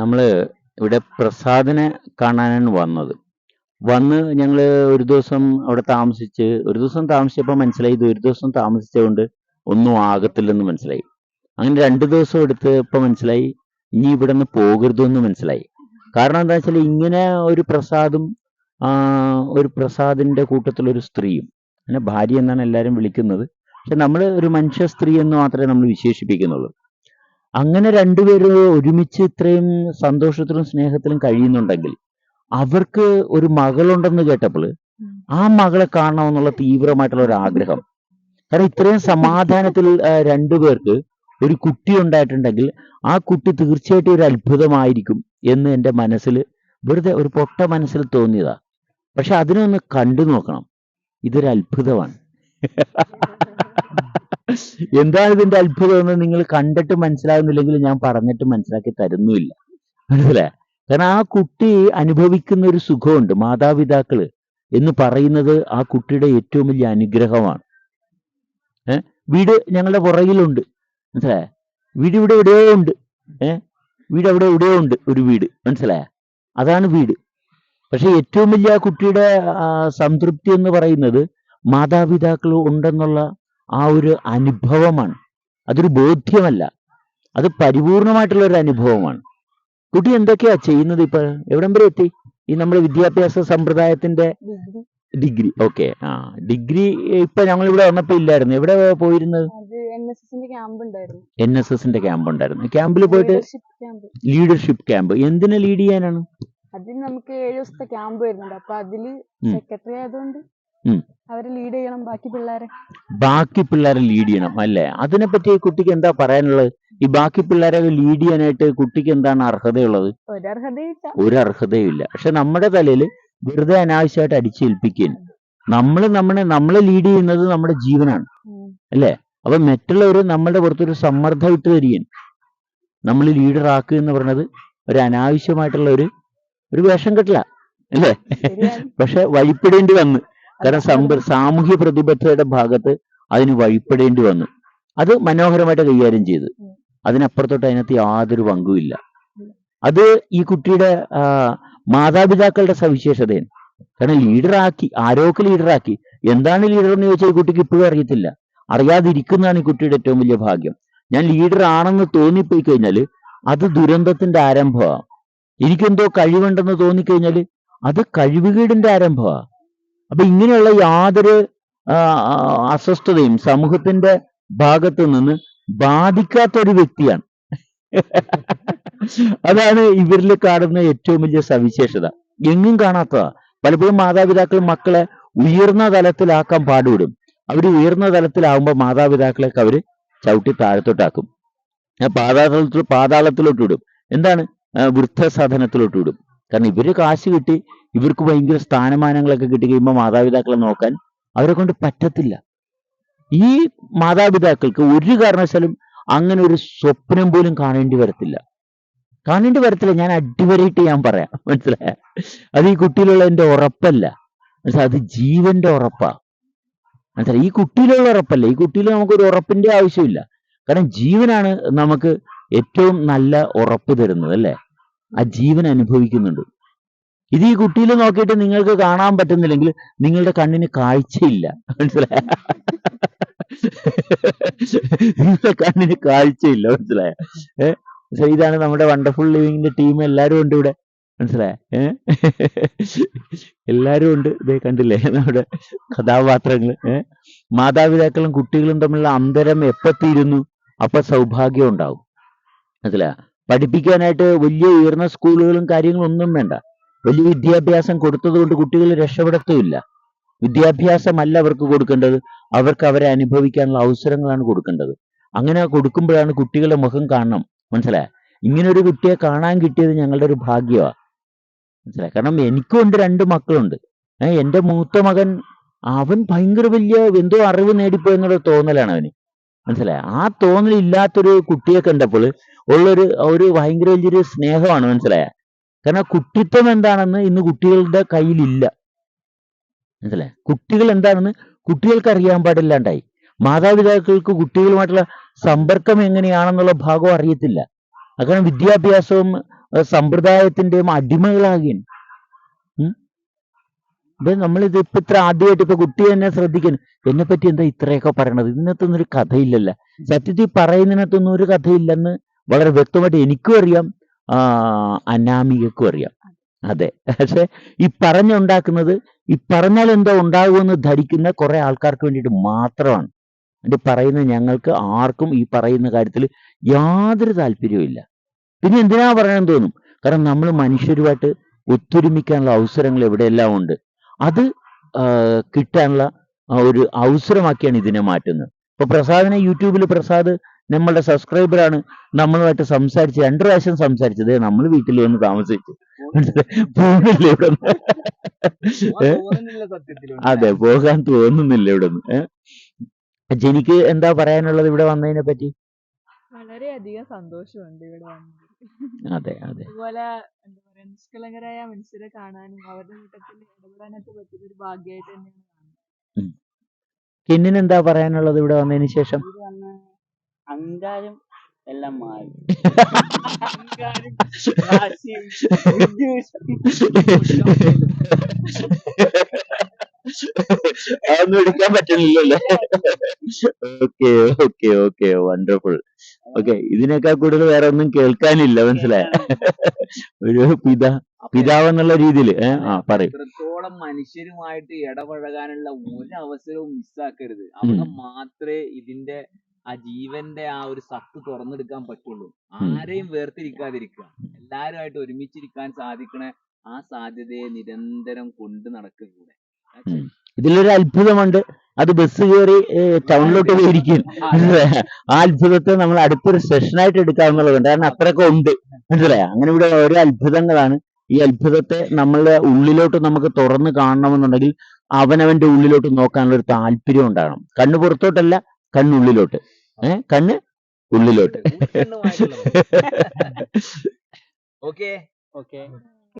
നമ്മൾ ഇവിടെ പ്രസാദിനെ കാണാനാണ് വന്നത്. വന്ന് ഞങ്ങൾ ഒരു ദിവസം അവിടെ താമസിച്ച് ഒരു ദിവസം താമസിച്ചപ്പോൾ മനസ്സിലായി ഒരു ദിവസം താമസിച്ചതുകൊണ്ട് ഒന്നും ആകത്തില്ലെന്ന് മനസ്സിലായി. അങ്ങനെ രണ്ട് ദിവസം എടുത്ത് ഇപ്പം മനസ്സിലായി ഇനി ഇവിടെ നിന്ന് പോകരുതെന്ന് മനസ്സിലായി. കാരണം എന്താ വെച്ചാൽ ഇങ്ങനെ ഒരു പ്രസാദും ഒരു പ്രസാദിന്റെ കൂട്ടത്തിലൊരു സ്ത്രീയും അങ്ങനെ ഭാര്യ എന്നാണ് എല്ലാരും വിളിക്കുന്നത്. പക്ഷെ നമ്മൾ ഒരു മനുഷ്യ സ്ത്രീ എന്ന് മാത്രമേ നമ്മൾ വിശേഷിപ്പിക്കുന്നുള്ളൂ. അങ്ങനെ രണ്ടുപേര് ഒരുമിച്ച് ഇത്രയും സന്തോഷത്തിലും സ്നേഹത്തിലും കഴിയുന്നുണ്ടെങ്കിൽ അവർക്ക് ഒരു മകളുണ്ടെന്ന് കേട്ടപ്പോൾ ആ മകളെ കാണണമെന്നുള്ള തീവ്രമായിട്ടുള്ള ഒരു ആഗ്രഹം. കാരണം ഇത്രയും സമാധാനത്തിൽ രണ്ടുപേർക്ക് ഒരു കുട്ടി ഉണ്ടായിട്ടുണ്ടെങ്കിൽ ആ കുട്ടി തീർച്ചയായിട്ടും ഒരു അത്ഭുതമായിരിക്കും എന്ന് എന്റെ മനസ്സിൽ വെറുതെ ഒരു പൊട്ട മനസ്സിൽ തോന്നിയതാ. പക്ഷെ അതിനൊന്ന് കണ്ടു നോക്കണം. ഇതൊരു അത്ഭുതമാണ്. എന്താണ് ഇതിന്റെ അത്ഭുതം എന്ന് നിങ്ങൾ കണ്ടിട്ട് മനസ്സിലാകുന്നില്ലെങ്കിൽ ഞാൻ പറഞ്ഞിട്ട് മനസ്സിലാക്കി തരുന്നുമില്ല. മനസ്സിലായ? കാരണം ആ കുട്ടി അനുഭവിക്കുന്ന ഒരു സുഖമുണ്ട് മാതാപിതാക്കൾ എന്ന് പറയുന്നത് ആ കുട്ടിയുടെ ഏറ്റവും വലിയ അനുഗ്രഹമാണ്. ഏ? വീട് ഞങ്ങളുടെ പുറകിലുണ്ട്. മനസ്സിലായ? വീട് ഇവിടെ എവിടെയോ ഉണ്ട്. ഏ? വീട് അവിടെ എവിടെയോ ഉണ്ട് ഒരു വീട്. മനസ്സിലായ? അതാണ് വീട്. പക്ഷെ ഏറ്റവും വലിയ ആ കുട്ടിയുടെ സംതൃപ്തി എന്ന് പറയുന്നത് മാതാപിതാക്കൾ ഉണ്ടെന്നുള്ള ആ ഒരു അനുഭവമാണ്. അതൊരു ബോധ്യമല്ല. അത് പരിപൂർണമായിട്ടുള്ള ഒരു അനുഭവമാണ്. കുട്ടി എന്തൊക്കെയാ ചെയ്യുന്നത് ഇപ്പൊ? എവിടം വരെ എത്തി? ഈ നമ്മുടെ വിദ്യാഭ്യാസ സമ്പ്രദായത്തിന്റെ ഡിഗ്രി. ഓക്കെ. ആ ഡിഗ്രി ഇപ്പൊ ഞങ്ങൾ ഇവിടെ വന്നപ്പോ ഇല്ലായിരുന്നു. എവിടെ പോയിരുന്നത് എൻ എസ് എസിന്റെ ക്യാമ്പ് ഉണ്ടായിരുന്നു. ക്യാമ്പിൽ പോയിട്ട് ലീഡർഷിപ്പ് ക്യാമ്പ്. എന്തിനെ ലീഡ് ചെയ്യാനാണ്? അതിന് നമുക്ക് ഏഴ് ദിവസത്തെ ക്യാമ്പ് വരുന്നുണ്ട്. അപ്പൊ അതിൽ സെക്രട്ടറി ആയതുകൊണ്ട്. അവരെ ലീഡ് ചെയ്യണം ബാക്കി പിള്ളേരെ. ബാക്കി പിള്ളേരെ ലീഡ് ചെയ്യണം അല്ലേ? അതിനെപ്പറ്റി കുട്ടിക്ക് എന്താ പറയാനുള്ളത്? ഈ ബാക്കി പിള്ളേരെ ലീഡ് ചെയ്യാനായിട്ട് കുട്ടിക്ക് എന്താണ് അർഹതയുള്ളത്? ഒരു അർഹതയും ഇല്ല പക്ഷെ നമ്മുടെ തലയിൽ വെറുതെ അനാവശ്യമായിട്ട് അടിച്ചേൽപ്പിക്കുകയാണ്. നമ്മൾ നമ്മളെ നമ്മളെ ലീഡ് ചെയ്യുന്നത് നമ്മുടെ ജീവനാണ്. അല്ലേ? അപ്പൊ മറ്റുള്ളവർ നമ്മളുടെ പുറത്തൊരു സമ്മർദ്ദം ഇട്ട് തരികയാണ് നമ്മൾ ലീഡർ ആക്കുക എന്ന് പറയുന്നത് ഒരു അനാവശ്യമായിട്ടുള്ള ഒരു ഒരു വേഷം കെട്ടില്ല അല്ലേ? പക്ഷെ വഴിപ്പെടേണ്ടി വന്നു. കാരണം സമ്പ സാമൂഹ്യ പ്രതിബദ്ധതയുടെ ഭാഗത്ത് അതിന് വഴിപ്പെടേണ്ടി വന്നു. അത് മനോഹരമായിട്ട് കൈകാര്യം ചെയ്തു. അതിനപ്പുറത്തോട്ട് അതിനകത്ത് യാതൊരു പങ്കുമില്ല അത് ഈ കുട്ടിയുടെ മാതാപിതാക്കളുടെ സവിശേഷതയാണ്. കാരണം ലീഡറാക്കി ആരോക്ക് ലീഡറാക്കി? എന്താണ് ലീഡർ എന്ന് ചോദിച്ചാൽ ഈ കുട്ടിക്ക് ഇപ്പോഴും അറിയത്തില്ല. അറിയാതിരിക്കുന്നതാണ് ഈ കുട്ടിയുടെ ഏറ്റവും വലിയ ഭാഗ്യം. ഞാൻ ലീഡർ ആണെന്ന് തോന്നിപ്പോയി കഴിഞ്ഞാൽ അത് ദുരന്തത്തിന്റെ ആരംഭമാണ് എനിക്കെന്തോ കഴിവുണ്ടെന്ന് തോന്നിക്കഴിഞ്ഞാൽ അത് കഴിവുകേടിന്റെ ആരംഭമാണ് അപ്പൊ ഇങ്ങനെയുള്ള യാതൊരു അസ്വസ്ഥതയും സമൂഹത്തിന്റെ ഭാഗത്ത് നിന്ന് ബാധിക്കാത്ത ഒരു വ്യക്തിയാണ്. അതാണ് ഇവരിൽ കാണുന്ന ഏറ്റവും വലിയ സവിശേഷത. എങ്ങും കാണാത്തതാ. പലപ്പോഴും മാതാപിതാക്കൾ മക്കളെ ഉയർന്ന തലത്തിലാക്കാൻ പാടുവിടും അവർ ഉയർന്ന തലത്തിലാവുമ്പോൾ മാതാപിതാക്കളെയൊക്കെ അവർ ചവിട്ടി താഴത്തോട്ടാക്കും. പാതാളത്തിൽ പാതാളത്തിലോട്ട് വിടും എന്താണ്? വൃദ്ധസാധനത്തിലോട്ട് വിടും കാരണം ഇവർ കാശ് കിട്ടി ഇവർക്ക് ഭയങ്കര സ്ഥാനമാനങ്ങളൊക്കെ കിട്ടി കഴിയുമ്പോൾ മാതാപിതാക്കളെ നോക്കാൻ അവരെ കൊണ്ട് പറ്റത്തില്ല. ഈ മാതാപിതാക്കൾക്ക് ഒരു കാരണവശാലും അങ്ങനെ ഒരു സ്വപ്നം പോലും കാണേണ്ടി വരത്തില്ല. കാണേണ്ടി വരത്തില്ല ഞാൻ അടിവരയിട്ട് ഞാൻ പറയാം. മനസ്സിലായ? അത് ഈ കുട്ടിയിലുള്ള എന്റെ ഉറപ്പല്ല. മനസ്സിലായി? അത് ജീവന്റെ ഉറപ്പാ. മനസ്സിലായി? ഈ കുട്ടിയിലുള്ള ഉറപ്പല്ല. ഈ കുട്ടിയിൽ നമുക്ക് ഒരു ഉറപ്പിന്റെ ആവശ്യമില്ല. കാരണം ജീവനാണ് നമുക്ക് ഏറ്റവും നല്ല ഉറപ്പ് തരുന്നത് അല്ലേ? ആ ജീവൻ അനുഭവിക്കുന്നുണ്ട്. ഇത് ഈ കുട്ടിയിൽ നോക്കിയിട്ട് നിങ്ങൾക്ക് കാണാൻ പറ്റുന്നില്ലെങ്കിൽ നിങ്ങളുടെ കണ്ണിന് കാഴ്ചയില്ല. മനസ്സിലായ? നിങ്ങളുടെ കണ്ണിന് കാഴ്ചയില്ല. മനസ്സിലായ? ഏഹ് ഇതാണ് നമ്മുടെ വണ്ടർഫുൾ ലിവിങ്ങിന്റെ ടീം എല്ലാരും ഉണ്ട് ഇവിടെ. മനസ്സിലായ? ഏഹ് എല്ലാരും ഉണ്ട്. ഇതേ കണ്ടില്ലേ? നമ്മുടെ കഥാപാത്രങ്ങൾ ഏഹ് മാതാപിതാക്കളും കുട്ടികളും തമ്മിലുള്ള അന്തരം എപ്പത്തിയിരുന്നു അപ്പൊ സൗഭാഗ്യം ഉണ്ടാവും. മനസ്സിലായ? പഠിപ്പിക്കാനായിട്ട് വലിയ ഉയർന്ന സ്കൂളുകളും കാര്യങ്ങളും ഒന്നും വേണ്ട. വലിയ വിദ്യാഭ്യാസം കൊടുത്തതുകൊണ്ട് കുട്ടികൾ രക്ഷപ്പെടത്തുമില്ല. വിദ്യാഭ്യാസമല്ല അവർക്ക് കൊടുക്കേണ്ടത്. അവർക്ക് അവരെ അനുഭവിക്കാനുള്ള അവസരങ്ങളാണ് കൊടുക്കേണ്ടത്. അങ്ങനെ കൊടുക്കുമ്പോഴാണ് കുട്ടികളുടെ മുഖം കാണണം. മനസ്സിലായ? ഇങ്ങനെ ഒരു കുട്ടിയെ കാണാൻ കിട്ടിയത് ഞങ്ങളുടെ ഒരു ഭാഗ്യമാണ് മനസ്സിലായ? കാരണം എനിക്കും ഉണ്ട് രണ്ട് മക്കളുണ്ട്. ഏഹ് എന്റെ മൂത്ത മകൻ അവൻ ഭയങ്കര വലിയ എന്തോ അറിവ് നേടിപ്പോയെന്നുള്ള തോന്നലാണ് അവന്. മനസ്സിലായ? ആ തോന്നൽ ഇല്ലാത്തൊരു കുട്ടിയെ കണ്ടപ്പോൾ ഉള്ളൊരു ഒരു ഭയങ്കര വലിയൊരു സ്നേഹമാണ് മനസ്സിലായ? കാരണം കുട്ടിത്വം എന്താണെന്ന് ഇന്ന് കുട്ടികളുടെ കയ്യിലില്ല. മനസ്സിലായ? കുട്ടികൾ എന്താണെന്ന് കുട്ടികൾക്ക് അറിയാൻ പാടില്ലാണ്ടായി. മാതാപിതാക്കൾക്ക് കുട്ടികളുമായിട്ടുള്ള സമ്പർക്കം എങ്ങനെയാണെന്നുള്ള ഭാഗം അറിയത്തില്ല. കാരണം വിദ്യാഭ്യാസവും സമ്പ്രദായത്തിന്റെയും അടിമകളാകുകയാണ്. ഇത് നമ്മളിത് ഇപ്പൊ ഇത്ര ആദ്യമായിട്ട് ഇപ്പൊ കുട്ടി തന്നെ ശ്രദ്ധിക്കുന്നു. എന്നെ പറ്റി എന്താ ഇത്രയൊക്കെ പറയണത്? ഇതിനകത്തൊന്നും ഒരു കഥയില്ലല്ല? സത്യത്തിൽ പറയുന്നതിനകത്തൊന്നും ഒരു കഥയില്ലെന്ന് വളരെ വ്യക്തമായിട്ട് എനിക്കും അറിയാം. അനാമികക്കും അറിയാം. അതെ. പക്ഷെ ഈ പറഞ്ഞുണ്ടാക്കുന്നത് ഈ പറഞ്ഞാൽ എന്താ ഉണ്ടാകുമെന്ന് ധരിക്കുന്ന കുറെ ആൾക്കാർക്ക് വേണ്ടിയിട്ട് മാത്രമാണ്. എന്റെ പറയുന്ന ഞങ്ങൾക്ക് ആർക്കും ഈ പറയുന്ന കാര്യത്തിൽ യാതൊരു താല്പര്യവും പിന്നെ എന്തിനാ പറയാൻ തോന്നും? കാരണം നമ്മൾ മനുഷ്യരുമായിട്ട് ഒത്തൊരുമിക്കാനുള്ള അവസരങ്ങൾ എവിടെയെല്ലാം ഉണ്ട്. അത് കിട്ടാനുള്ള ഒരു അവസരമാക്കിയാണ് ഇതിനെ മാറ്റുന്നത്. ഇപ്പൊ പ്രസാദിനെ യൂട്യൂബിൽ പ്രസാദ് നമ്മളുടെ സബ്സ്ക്രൈബറാണ്. നമ്മളുമായിട്ട് സംസാരിച്ച് രണ്ടു പ്രാവശ്യം സംസാരിച്ചത്. നമ്മൾ വീട്ടിൽ വന്ന് താമസിച്ചു. പോകുന്നില്ല ഇവിടെ അതെ പോകാൻ തോന്നുന്നില്ല ഇവിടെ നിന്ന് ജനിക്ക് എന്താ പറയാനുള്ളത് ഇവിടെ വന്നതിനെ പറ്റി വളരെയധികം സന്തോഷമുണ്ട് ഇവിടെ വന്നത് അതെ അതെ. അതുപോലെ എന്താ പറയാ നിഷ്കളങ്കരായ മനുഷ്യരെ കാണാനും അവരുടെ കൂട്ടത്തിൽ ഇടപെടാനൊക്കെ പറ്റിയത് ഒരു ഭാഗ്യമായിട്ട് തന്നെയാണ് കാണുന്നത്. കെന്നിന് എന്താ പറയാനുള്ളത് ഇവിടെ വന്നതിന് ശേഷം? ഇത് വന്ന് അങ്കാരം എല്ലാം മാറി. അഹങ്കാരം, വാശിയും, വിദ്വേഷവും അതൊന്നും എടുക്കാൻ പറ്റണില്ലല്ലേ? Okay okay okay wonderful okay ഇതിനേക്കാൾ കൂടുതൽ വേറെ ഒന്നും കേൾക്കാനില്ല മനസ്സിലായ? ഒരു പിതാ പിതാവ് എന്നുള്ള രീതിയിൽ ആ പറയും. എത്രത്തോളം മനുഷ്യരുമായിട്ട് ഇടപഴകാനുള്ള ഒരു അവസരവും മിസ്സാക്കരുത് അവിടെ മാത്രമേ ഇതിന്റെ ആ ജീവന്റെ ആ ഒരു സത്ത് തുറന്നെടുക്കാൻ പറ്റുള്ളൂ. ആരെയും വേർതിരിക്കാതിരിക്കുക. എല്ലാരുമായിട്ട് ഒരുമിച്ചിരിക്കാൻ സാധിക്കണ ആ സാധ്യതയെ നിരന്തരം കൊണ്ടു നടക്കുക. ഇതിലൊരു അത്ഭുതമുണ്ട് അത് ബസ് കയറി ടൗണിലോട്ട് പോയിരിക്കും ആ അത്ഭുതത്തെ നമ്മൾ അടുത്തൊരു സെഷനായിട്ട് എടുക്കാവുന്നതുകൊണ്ട് കാരണം അത്രയൊക്കെ ഉണ്ട് മനസ്സിലായോ അങ്ങനെ ഇവിടെ ഓരോ അത്ഭുതങ്ങളാണ് ഈ അത്ഭുതത്തെ നമ്മളുടെ ഉള്ളിലോട്ട് നമുക്ക് തുറന്ന് കാണണമെന്നുണ്ടെങ്കിൽ അവനവന്റെ ഉള്ളിലോട്ട് നോക്കാനുള്ള ഒരു താല്പര്യം ഉണ്ടാകണം കണ്ണ് പുറത്തോട്ടല്ല കണ്ണുള്ളിലോട്ട് ഏഹ് കണ്ണ് ഉള്ളിലോട്ട് ഓക്കേ ഓക്കെ ഓക്കെ